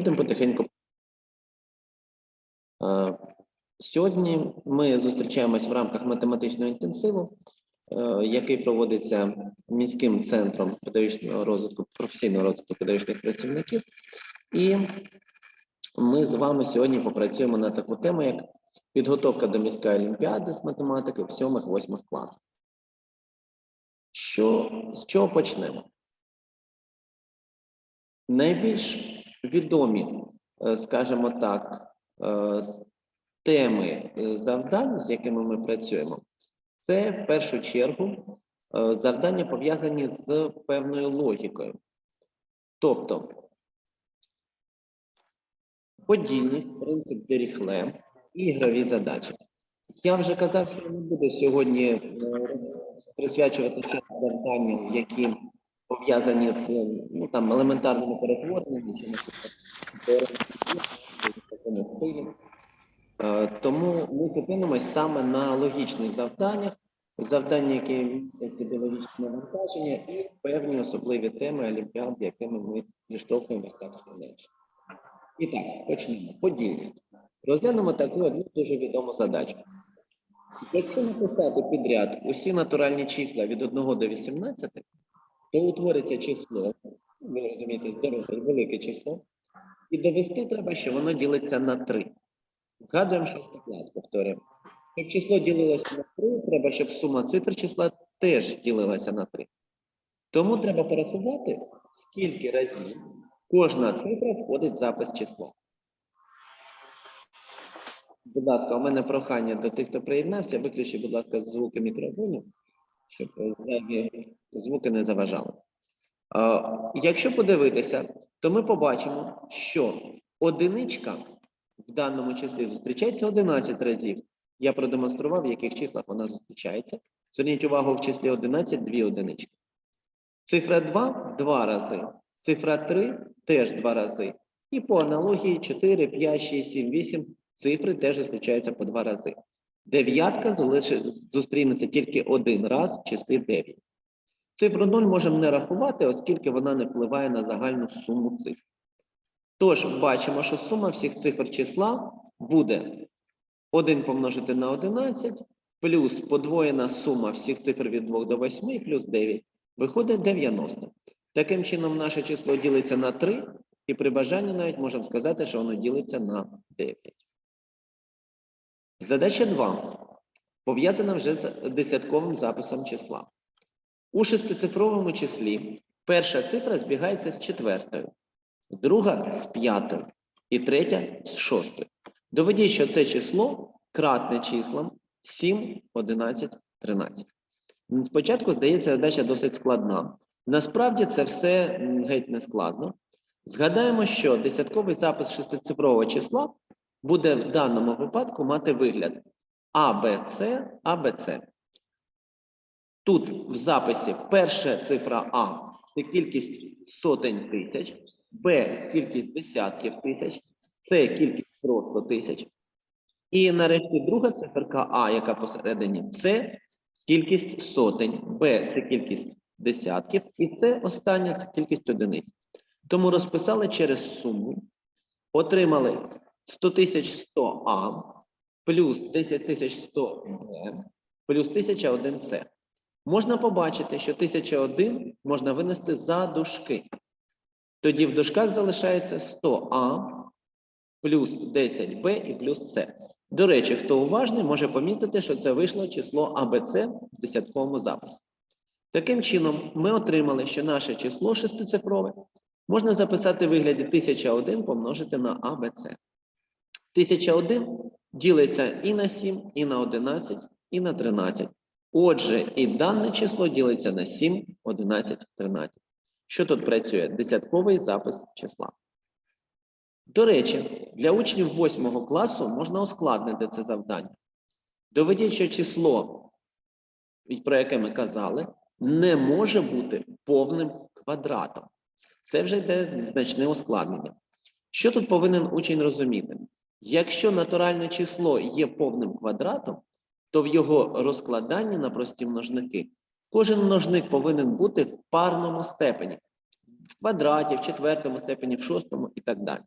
Будемо потихеньку. Е, Сьогодні ми зустрічаємось в рамках математичного інтенсиву, е, який проводиться міським центром педагогічного розвитку, професійного розвитку педагогічних працівників. І ми з вами сьогодні попрацюємо на таку тему, як підготовка до міської олімпіади з математики в 7-8 класах. Що, з чого почнемо? Найбільш відомі, е, скажімо так, е, теми е, завдань, з якими ми працюємо, це в першу чергу завдання пов'язані з певною логікою. Тобто подільність, принцип Диріхле, ігрові задачі. Я вже казав, що не буду сьогодні присвячувати завданням, які пов'язані з ну, там, елементарними перетвореннями чи в такому стилі. Тому ми зупинимось саме на логічних завданнях, завдання, які містять ідеологічне навантаження, і певні особливі теми олімпіад, якими ми зіштовхуємося так чи інакше. І так, почнемо. Подільність. Розглянемо таку одну дуже відому задачу. Якщо написати підряд усі натуральні числа від 1 до 18, то утвориться число, ви розумієте, велике число, і довести треба, що воно ділиться на 3. Згадуємо шостий клас, повторюємо. Щоб число ділилося на 3, треба, щоб сума цифр числа теж ділилася на 3. Тому треба порахувати, скільки разів кожна цифра входить в запис числа. Будь ласка, у мене прохання до тих, хто приєднався, виключіть, будь ласка, звуки мікрофонів, щоб звуки не заважали. Якщо подивитися, то ми побачимо, що одиничка в даному числі зустрічається 11 разів. Я продемонстрував, в яких числах вона зустрічається. Зверніть увагу, в числі 11 дві одинички. Цифра 2 два рази. Цифра 3 теж два рази. І по аналогії 4, 5, 6, 7, 8 цифри теж зустрічаються по два рази. Дев'ятка зустрінеться тільки один раз числі 9. Цифру 0 можемо не рахувати, оскільки вона не впливає на загальну суму цифр. Тож бачимо, що сума всіх цифр числа буде 1 помножити на 11, плюс подвоєна сума всіх цифр від 2 до 8, плюс 9. Виходить 90. Таким чином, наше число ділиться на 3, і при бажанні навіть можемо сказати, що воно ділиться на 9. Задача 2. Пов'язана вже з десятковим записом числа. У шестицифровому числі перша цифра збігається з четвертою, друга з п'ятою і третя з шостою. Доведіть, що це число кратне числам 7, 11, 13. Спочатку здається задача досить складна. Насправді це все геть не складно. Згадаємо, що десятковий запис шестицифрового числа буде в даному випадку мати вигляд АБЦ, АБЦ. Тут в записі перша цифра А це кількість сотень тисяч, Б кількість десятків тисяч, С кількість просто тисяч. І нарешті друга циферка А, яка посередині, це кількість сотень, Б це кількість десятків, і це остання це кількість одиниць. Тому розписали через суму, отримали 100 тисяч 100 А плюс 10 тисяч 100 Б плюс 1001 С. Можна побачити, що 1001 можна винести за дужки. Тоді в дужках залишається 100А плюс 10Б і плюс С. До речі, хто уважний, може помітити, що це вийшло число АБЦ в десятковому записі. Таким чином, ми отримали, що наше число шестицифрове можна записати в вигляді 1001 помножити на АБЦ. 1001 ділиться і на 7, і на 11, і на 13. Отже, і дане число ділиться на 7, 11, 13. Що тут працює? Десятковий запис числа. До речі, для учнів 8 класу можна ускладнити це завдання. Доведіть, що число, про яке ми казали, не може бути повним квадратом. Це вже йде значне ускладнення. Що тут повинен учень розуміти? Якщо натуральне число є повним квадратом, то в його розкладанні на прості множники кожен множник повинен бути в парному степені. В квадраті, в четвертому степені, в шостому і так далі.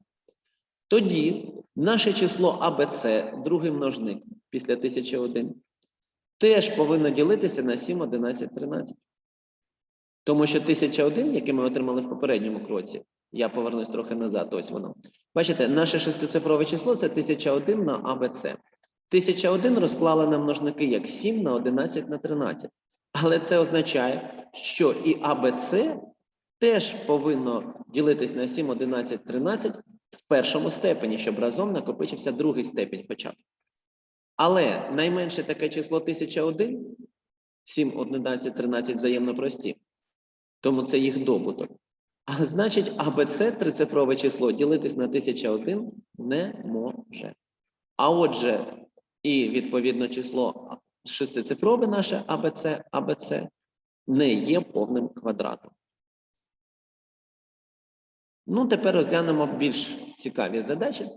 Тоді наше число АБЦ, другий множник після 1001, теж повинно ділитися на 7, 11, 13. Тому що 1001, який ми отримали в попередньому кроці, я повернусь трохи назад, ось воно. Бачите, наше шестицифрове число це 1001 на АБЦ. 1001 розклали на множники як 7 на 11 на 13. Але це означає, що і АБЦ теж повинно ділитись на 7, 11, 13 в першому степені, щоб разом накопичився другий степень хоча б. Але найменше таке число 1001, 7, 11, 13 взаємно прості. Тому це їх добуток. А значить, АБЦ трицифрове число ділитись на 1001 не може. А отже, і відповідно число шестицифрове наше АБЦ, АБЦ не є повним квадратом. Ну, тепер розглянемо більш цікаві задачі.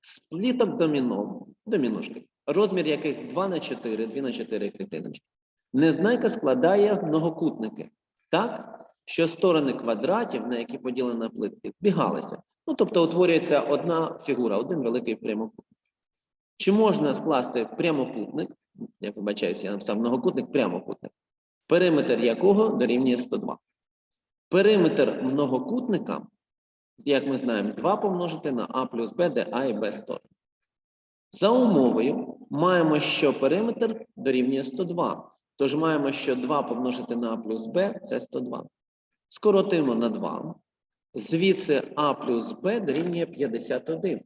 Спліток доміно, домінушки, розмір яких 2 на 4, 2 на 4 клітиночки. Незнайка складає многокутники так, що сторони квадратів, на які поділена плитки, збігалися. Ну, тобто утворюється одна фігура, один великий прямокутник. Чи можна скласти прямокутник, я вибачаюся, я написав многокутник, прямокутник, периметр якого дорівнює 102. Периметр многокутника, як ми знаємо, 2 помножити на А плюс Б, де А і Б сторони. За умовою маємо, що периметр дорівнює 102. Тож маємо, що 2 помножити на А плюс Б це 102. Скоротимо на 2. Звідси А плюс Б дорівнює 51.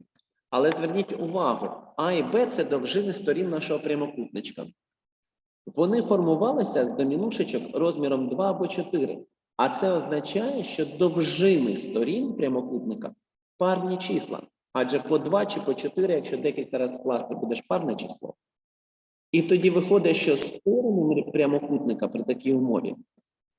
Але зверніть увагу, А і Б це довжини сторін нашого прямокутничка. Вони формувалися з домінушечок розміром 2 або 4. А це означає, що довжини сторін прямокутника парні числа. Адже по 2 чи по 4, якщо декілька разів скласти, буде ж парне число. І тоді виходить, що сторони прямокутника при такій умові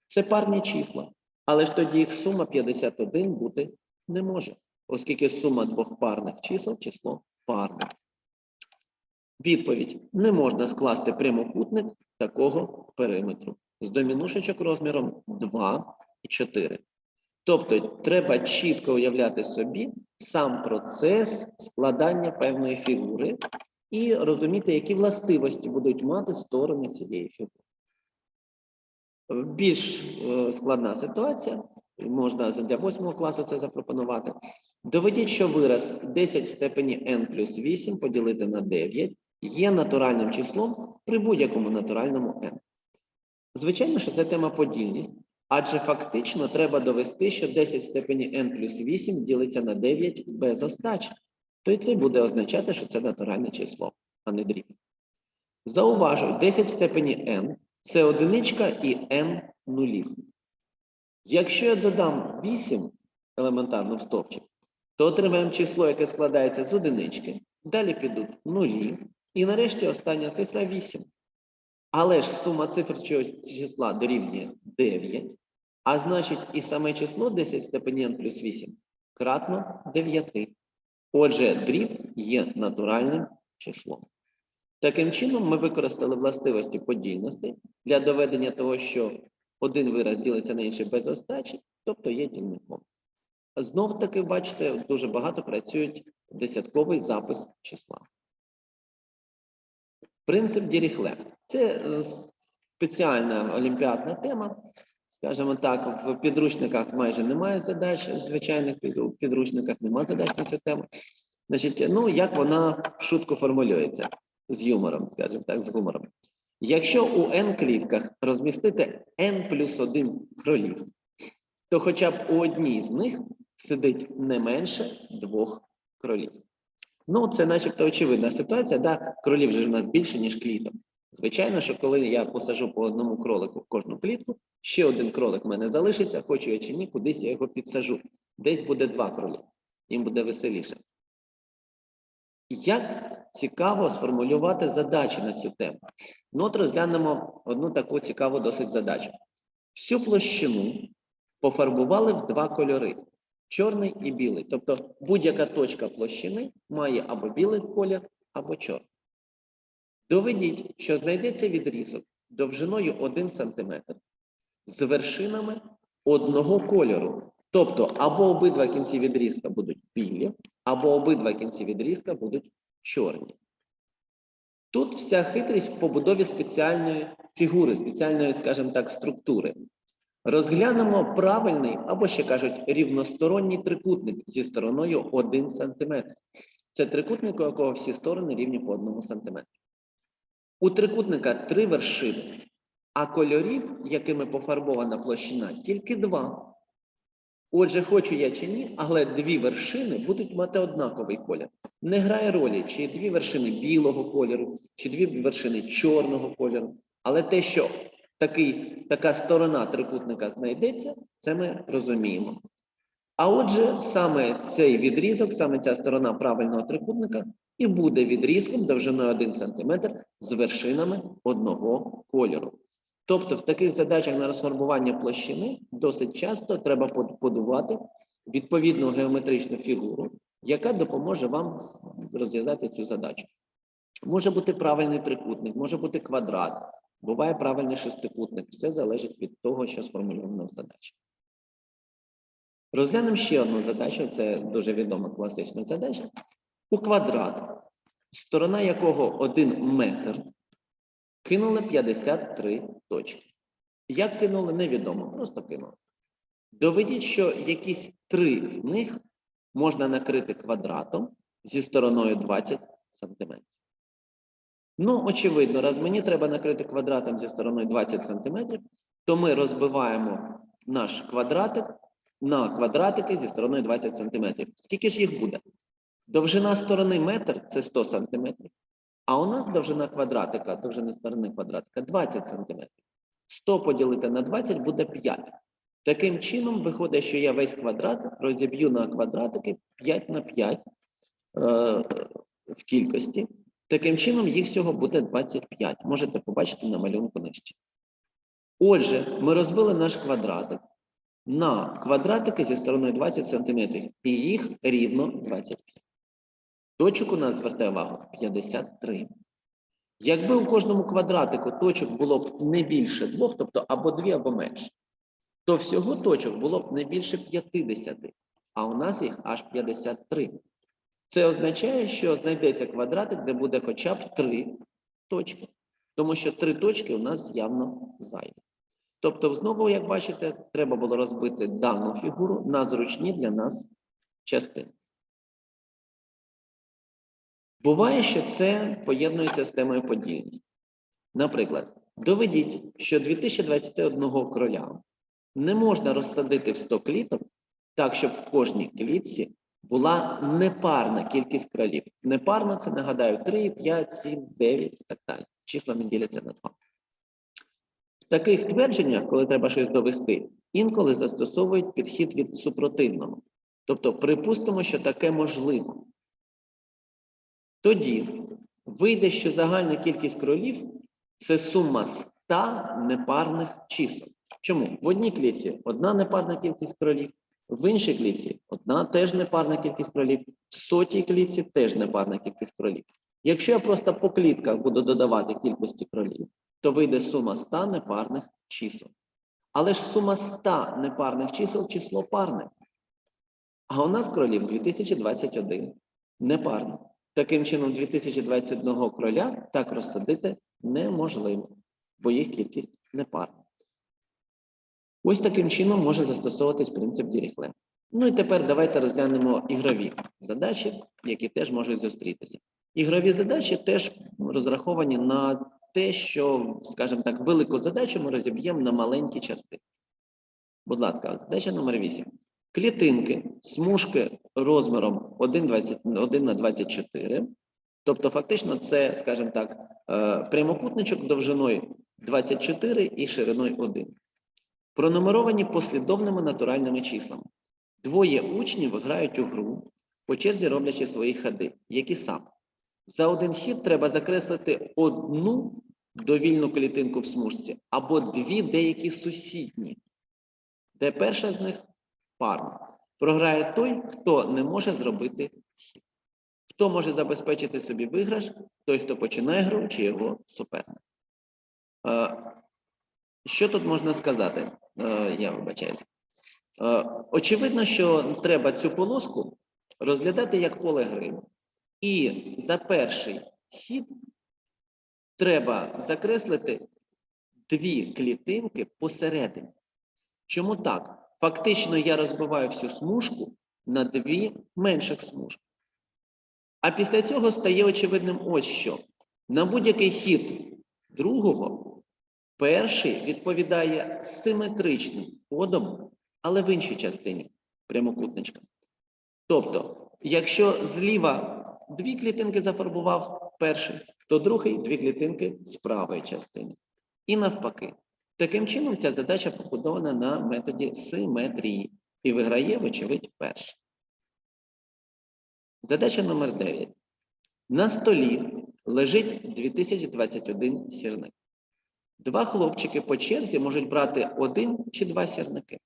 це парні числа. Але ж тоді їх сума 51 бути не може, оскільки сума двох парних чисел число парне. Відповідь: не можна скласти прямокутник такого периметру з домінушечок розміром 2 і 4. Тобто треба чітко уявляти собі сам процес складання певної фігури і розуміти, які властивості будуть мати сторони цієї фігури. Більш е, складна ситуація, можна для 8 класу це запропонувати. Доведіть, що вираз 10 в степені n плюс 8 поділити на 9 є натуральним числом при будь-якому натуральному n. Звичайно, що це тема подільність, адже фактично треба довести, що 10 в степені n плюс 8 ділиться на 9 без остачі. То і це буде означати, що це натуральне число, а не дріб. Зауважу, 10 в степені n це одиничка і n нулів. Якщо я додам 8 елементарно в стовпчик, то отримаємо число, яке складається з одинички, далі підуть нулі, і нарешті остання цифра 8. Але ж сума цифр цього числа дорівнює 9, а значить і саме число 10 в степені n плюс 8 кратно 9. Отже, дріб є натуральним числом. Таким чином, ми використали властивості подільності для доведення того, що один вираз ділиться на інший без остачі, тобто є дільником. Знов таки, бачите, дуже багато працюють десятковий запис числа. Принцип Діріхле. Це е, спеціальна олімпіадна тема. Скажімо так, в підручниках майже немає задач, в звичайних підручниках немає задач на цю тему. Значить, ну як вона шутко формулюється з юмором, скажімо так, з гумором. Якщо у n клітках розмістити n плюс 1 кролів, то хоча б у одній з них сидить не менше двох кролів. Ну, це начебто очевидна ситуація, да? кролів же ж у нас більше, ніж кліток. Звичайно, що коли я посажу по одному кролику в кожну клітку, ще один кролик в мене залишиться, хочу я чи ні, кудись я його підсажу. Десь буде два кролі. Їм буде веселіше. Як цікаво сформулювати задачі на цю тему? Ну, от розглянемо одну таку цікаву досить задачу. Всю площину пофарбували в два кольори: чорний і білий. Тобто будь-яка точка площини має або білий колір, або чорний. Доведіть, що знайдеться відрізок довжиною 1 см з вершинами одного кольору. Тобто, або обидва кінці відрізка будуть білі, або обидва кінці відрізка будуть чорні. Тут вся хитрість в побудові спеціальної фігури, спеціальної, скажімо так, структури. Розглянемо правильний, або ще кажуть, рівносторонній трикутник зі стороною 1 см. Це трикутник, у якого всі сторони рівні по 1 см. У трикутника три вершини, а кольорів, якими пофарбована площина, тільки два. Отже, хочу я чи ні, але дві вершини будуть мати однаковий колір. Не грає ролі, чи дві вершини білого кольору, чи дві вершини чорного кольору. Але те, що такий, така сторона трикутника знайдеться, це ми розуміємо. А отже, саме цей відрізок, саме ця сторона правильного трикутника і буде відрізком довжиною 1 см з вершинами одного кольору. Тобто в таких задачах на розфарбування площини досить часто треба под- подувати відповідну геометричну фігуру, яка допоможе вам розв'язати цю задачу. Може бути правильний трикутник, може бути квадрат, буває правильний шестикутник. Все залежить від того, що сформульовано в задачі. Розглянемо ще одну задачу, це дуже відома класична задача. У квадрат, сторона якого 1 метр, кинули 53 точки. Як кинули, невідомо, просто кинули. Доведіть, що якісь три з них можна накрити квадратом зі стороною 20 см. Ну, очевидно, раз мені треба накрити квадратом зі стороною 20 см, то ми розбиваємо наш квадратик на квадратики зі стороною 20 см. Скільки ж їх буде? Довжина сторони метр це 100 см. А у нас довжина квадратика, довжина сторони квадратика 20 см. 100 поділити на 20 буде 5. Таким чином, виходить, що я весь квадрат розіб'ю на квадратики 5 на 5 е, в кількості. Таким чином, їх всього буде 25. Можете побачити на малюнку нижче. Отже, ми розбили наш квадратик на квадратики зі стороною 20 см, і їх рівно 25. Точок у нас звертає увагу 53. Якби у кожному квадратику точок було б не більше двох, тобто або дві, або менше, то всього точок було б не більше 50, а у нас їх аж 53. Це означає, що знайдеться квадратик, де буде хоча б три точки, тому що три точки у нас явно зайві. Тобто, знову, як бачите, треба було розбити дану фігуру на зручні для нас частини. Буває, що це поєднується з темою подільності. Наприклад, доведіть, що 2021 кроля не можна розсадити в 100 кліток так, щоб в кожній клітці була непарна кількість кролів. Непарна це, нагадаю, 3, 5, 7, 9 і так далі. Числа не діляться на 2. В таких твердженнях, коли треба щось довести, інколи застосовують підхід від супротивного. Тобто, припустимо, що таке можливо. Тоді вийде, що загальна кількість кролів це сума 100 непарних чисел. Чому? В одній клітці одна непарна кількість кролів, в іншій клітці одна теж непарна кількість кролів, в сотій клітці теж непарна кількість кролів. Якщо я просто по клітках буду додавати кількості кролів, то вийде сума 100 непарних чисел. Але ж сума 100 непарних чисел число парне. А у нас кролів 2021 непарне. Таким чином, 2021 кроля так розсадити неможливо, бо їх кількість непарна. Ось таким чином може застосовуватись принцип Діріхле. Ну і тепер давайте розглянемо ігрові задачі, які теж можуть зустрітися. Ігрові задачі теж розраховані на те, що, скажімо так, велику задачу ми розіб'ємо на маленькі частини. Будь ласка, задача номер 8. Клітинки, смужки розміром 1,20 1 на 24. Тобто, фактично, це, скажімо так, е, прямокутничок довжиною 24 і шириною 1. Пронумеровані послідовними натуральними числами. Двоє учнів грають у гру, по черзі роблячи свої ходи. Які саме? За один хід треба закреслити одну довільну клітинку в смужці або дві деякі сусідні, де перша з них парна. Програє той, хто не може зробити хід. Хто може забезпечити собі виграш, той, хто починає гру, чи його суперник. Е, Що тут можна сказати? Е, Я вибачаюся. Е, Очевидно, що треба цю полоску розглядати як поле гри. І за перший хід треба закреслити дві клітинки посередині. Чому так? Фактично я розбиваю всю смужку на дві менших смужки. А після цього стає очевидним ось що. На будь-який хід другого перший відповідає симетричним ходом, але в іншій частині прямокутничка. Тобто, якщо зліва дві клітинки зафарбував перший, то другий дві клітинки з правої частини. І навпаки. Таким чином, ця задача побудована на методі симетрії і виграє, вочевидь, перший. Задача номер 9. На столі лежить 2021 сірник. Два хлопчики по черзі можуть брати один чи два сірники.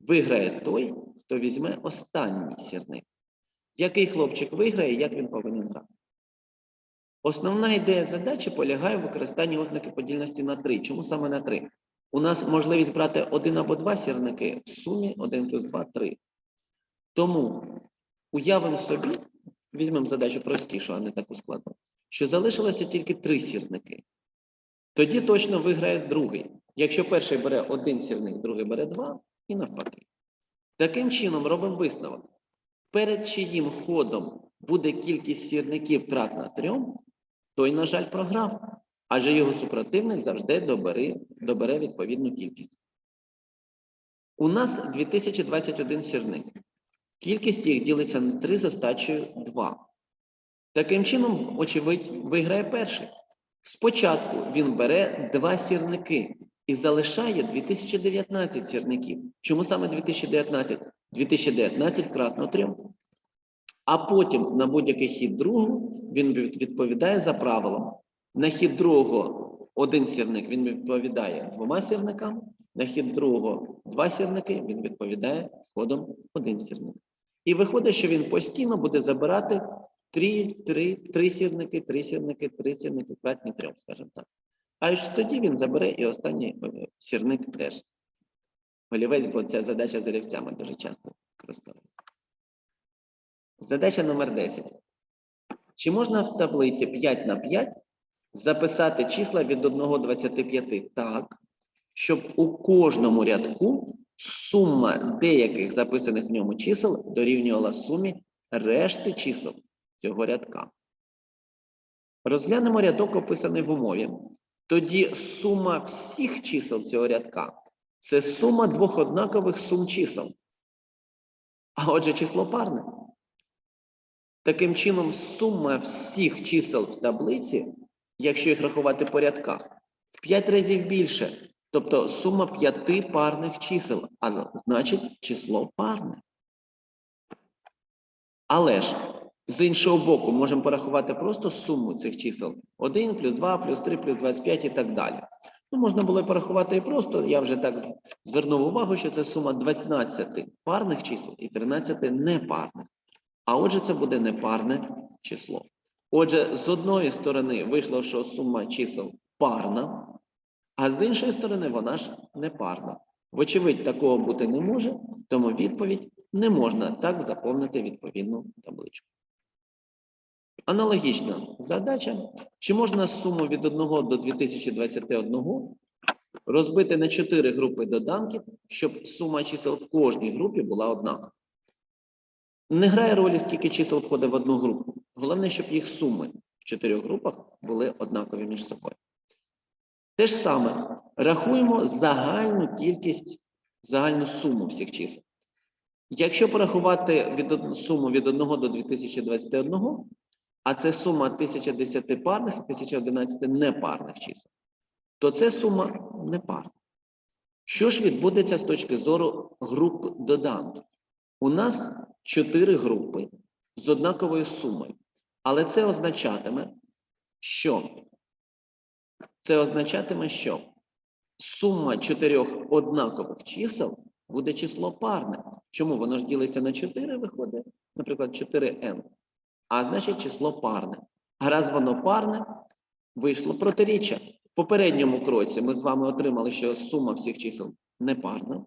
Виграє той, хто візьме останній сірник. Який хлопчик виграє, як він повинен грати? Основна ідея задачі полягає в використанні ознаки подільності на 3. Чому саме на 3? У нас можливість брати один або два сірники в сумі 1 плюс 2 3. Тому уявимо собі, візьмемо задачу простішу, а не таку складну, що залишилося тільки три сірники. Тоді точно виграє другий. Якщо перший бере один сірник, другий бере два, і навпаки. Таким чином робимо висновок. Перед чиїм ходом буде кількість сірників кратна трьом, той, на жаль, програв, адже його супротивник завжди добере, добере відповідну кількість. У нас 2021 сірник. Кількість їх ділиться на 3 з остачею 2. Таким чином, очевидь, виграє перший. Спочатку він бере два сірники і залишає 2019 сірників. Чому саме 2019? 2019 кратно 3. А потім на будь-який хід другого він відповідає за правилом. На хід другого один сірник він відповідає двома сірникам, на хід другого два сірники він відповідає ходом один сірник. І виходить, що він постійно буде забирати три, три, три сірники, три сірники, три сірники, кратні трьом, скажімо так. А аж тоді він забере і останній е, сірник теж. Олівець, бо ця задача з олівцями дуже часто використовується. Задача номер 10. Чи можна в таблиці 5 на 5 записати числа від 1 до 25 так, щоб у кожному рядку сума деяких записаних в ньому чисел дорівнювала сумі решти чисел цього рядка? Розглянемо рядок, описаний в умові. Тоді сума всіх чисел цього рядка це сума двох однакових сум чисел. А отже, число парне. Таким чином, сума всіх чисел в таблиці, якщо їх рахувати по рядках, в 5 разів більше. Тобто сума п'яти парних чисел, а значить число парне. Але ж з іншого боку, можемо порахувати просто суму цих чисел 1 плюс 2 плюс 3 плюс 25 і так далі. Ну, можна було і порахувати і просто, я вже так звернув увагу, що це сума 12 парних чисел і 13 непарних. А отже, це буде непарне число. Отже, з одної сторони вийшло, що сума чисел парна, а з іншої сторони вона ж непарна. Вочевидь, такого бути не може, тому відповідь не можна так заповнити відповідну табличку. Аналогічна задача. Чи можна суму від 1 до 2021 розбити на 4 групи доданків, щоб сума чисел в кожній групі була однакова? Не грає ролі, скільки чисел входить в одну групу. Головне, щоб їх суми в чотирьох групах були однакові між собою. Те ж саме рахуємо загальну кількість, загальну суму всіх чисел. Якщо порахувати від суму від 1 до 2021, а це сума 1010 парних і 1011 непарних чисел, то це сума непарна. Що ж відбудеться з точки зору груп доданків? У нас чотири групи з однаковою сумою. Але це означатиме, що це означатиме, що сума чотирьох однакових чисел буде число парне. Чому? Воно ж ділиться на 4, виходить, наприклад, 4n. А значить число парне. А раз воно парне, вийшло протиріччя. В попередньому кроці ми з вами отримали, що сума всіх чисел не парна.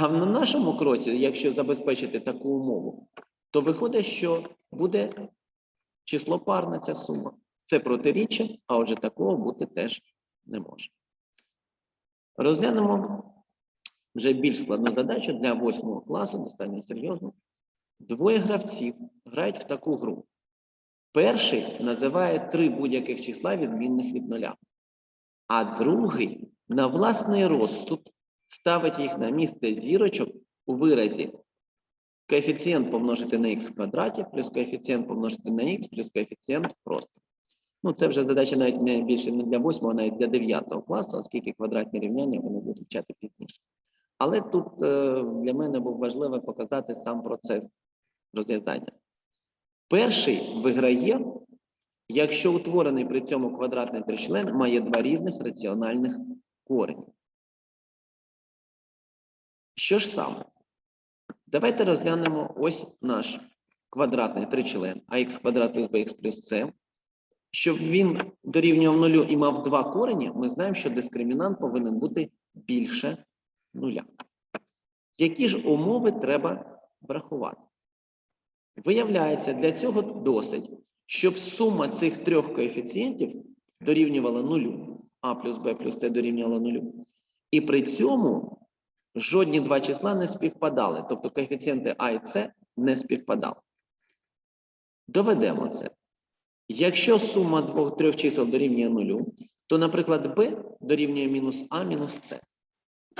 А на нашому кроці, якщо забезпечити таку умову, то виходить, що буде число парна ця сума. Це протиріччя, а отже, такого бути теж не може. Розглянемо вже більш складну задачу для восьмого класу, достатньо серйозно. Двоє гравців грають в таку гру. Перший називає три будь-яких числа відмінних від нуля, а другий на власний розсуд ставить їх на місце зірочок у виразі коефіцієнт помножити на х квадраті, плюс коефіцієнт помножити на х, плюс коефіцієнт просто. Ну, це вже задача навіть не більше не для 8, а навіть для 9 класу, оскільки квадратні рівняння вони будуть вчати пізніше. Але тут е, для мене був важливо показати сам процес розв'язання. Перший виграє, якщо утворений при цьому квадратний тричлен має два різних раціональних корені. Що ж саме? Давайте розглянемо ось наш квадратний тричлен ax квадрат плюс bx плюс c. Щоб він дорівнював нулю і мав два корені, ми знаємо, що дискримінант повинен бути більше нуля. Які ж умови треба врахувати? Виявляється, для цього досить, щоб сума цих трьох коефіцієнтів дорівнювала нулю, а плюс b плюс c дорівнювала нулю. І при цьому жодні два числа не співпадали, тобто коефіцієнти а і с не співпадали. Доведемо це. Якщо сума двох трьох чисел дорівнює нулю, то, наприклад, b дорівнює мінус а мінус с.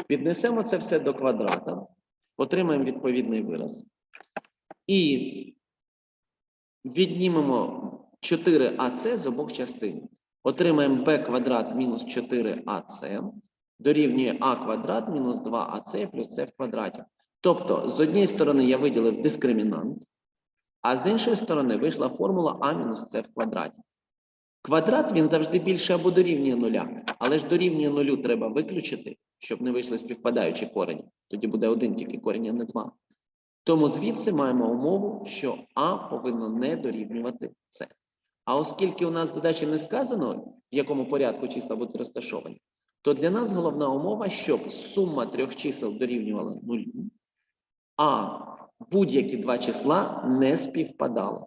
Піднесемо це все до квадрата, отримаємо відповідний вираз. І віднімемо 4ac з обох частин. Отримаємо b квадрат мінус 4ac дорівнює а квадрат мінус 2ac плюс c в квадраті. Тобто, з однієї сторони я виділив дискримінант, а з іншої сторони вийшла формула а мінус c в квадраті. Квадрат він завжди більше або дорівнює нуля, але ж дорівнює нулю треба виключити, щоб не вийшли співпадаючі корені. Тоді буде один тільки корінь, а не два. Тому звідси маємо умову, що А повинно не дорівнювати С. А оскільки у нас задачі не сказано, в якому порядку числа будуть розташовані, то для нас головна умова, щоб сума трьох чисел дорівнювала нулю, а будь-які два числа не співпадали.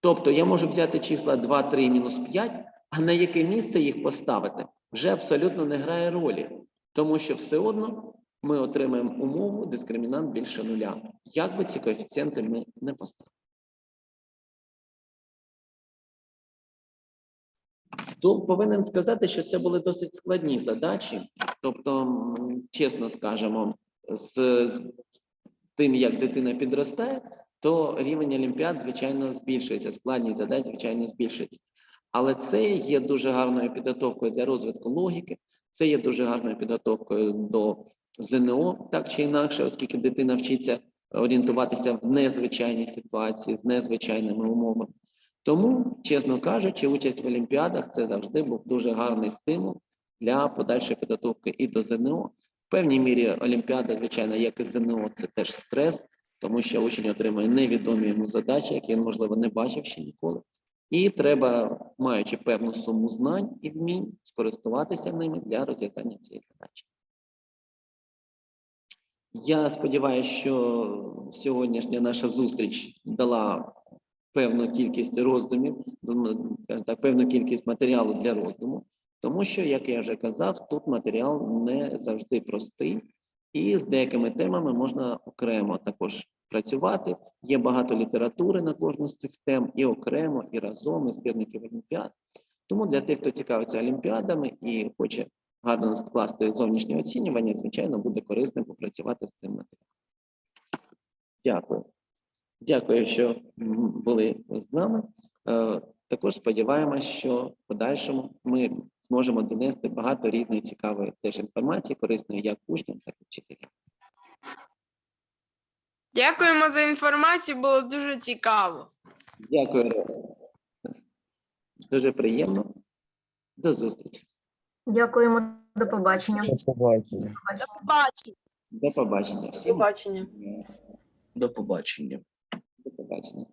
Тобто я можу взяти числа 2, 3 мінус 5, а на яке місце їх поставити вже абсолютно не грає ролі, тому що все одно ми отримаємо умову дискримінант більше нуля. Як би ці коефіцієнти ми не поставили. То повинен сказати, що це були досить складні задачі. Тобто, чесно скажемо, з, з тим, як дитина підростає, то рівень олімпіад, звичайно, збільшується, складність задач, звичайно, збільшується. Але це є дуже гарною підготовкою для розвитку логіки, це є дуже гарною підготовкою до ЗНО, так чи інакше, оскільки дитина вчиться орієнтуватися в незвичайній ситуації з незвичайними умовами. Тому, чесно кажучи, участь в Олімпіадах це завжди був дуже гарний стимул для подальшої підготовки і до ЗНО. В певній мірі Олімпіада, звичайно, як і ЗНО, це теж стрес, тому що учень отримує невідомі йому задачі, які він, можливо, не бачив ще ніколи. І треба, маючи певну суму знань і вмінь, скористуватися ними для розв'язання цієї задачі. Я сподіваюся, що сьогоднішня наша зустріч дала певну кількість роздумів, так, певну кількість матеріалу для роздуму, тому що, як я вже казав, тут матеріал не завжди простий, і з деякими темами можна окремо також працювати. Є багато літератури на кожну з цих тем, і окремо, і разом, і збірників олімпіад. Тому для тих, хто цікавиться олімпіадами і хоче гарно скласти зовнішнє оцінювання, звичайно, буде корисним попрацювати з цим матеріалом. Дякую. Дякую, що були з нами. Е, Також сподіваємося, що в подальшому ми зможемо донести багато різної цікавої теж інформації, корисної як учням, так і вчителям. Дякуємо за інформацію, було дуже цікаво. Дякую. Дуже приємно. До зустрічі. Дякуємо. До побачення. До побачення. До побачення. До побачення. Всім побачення. До побачення. До побачення.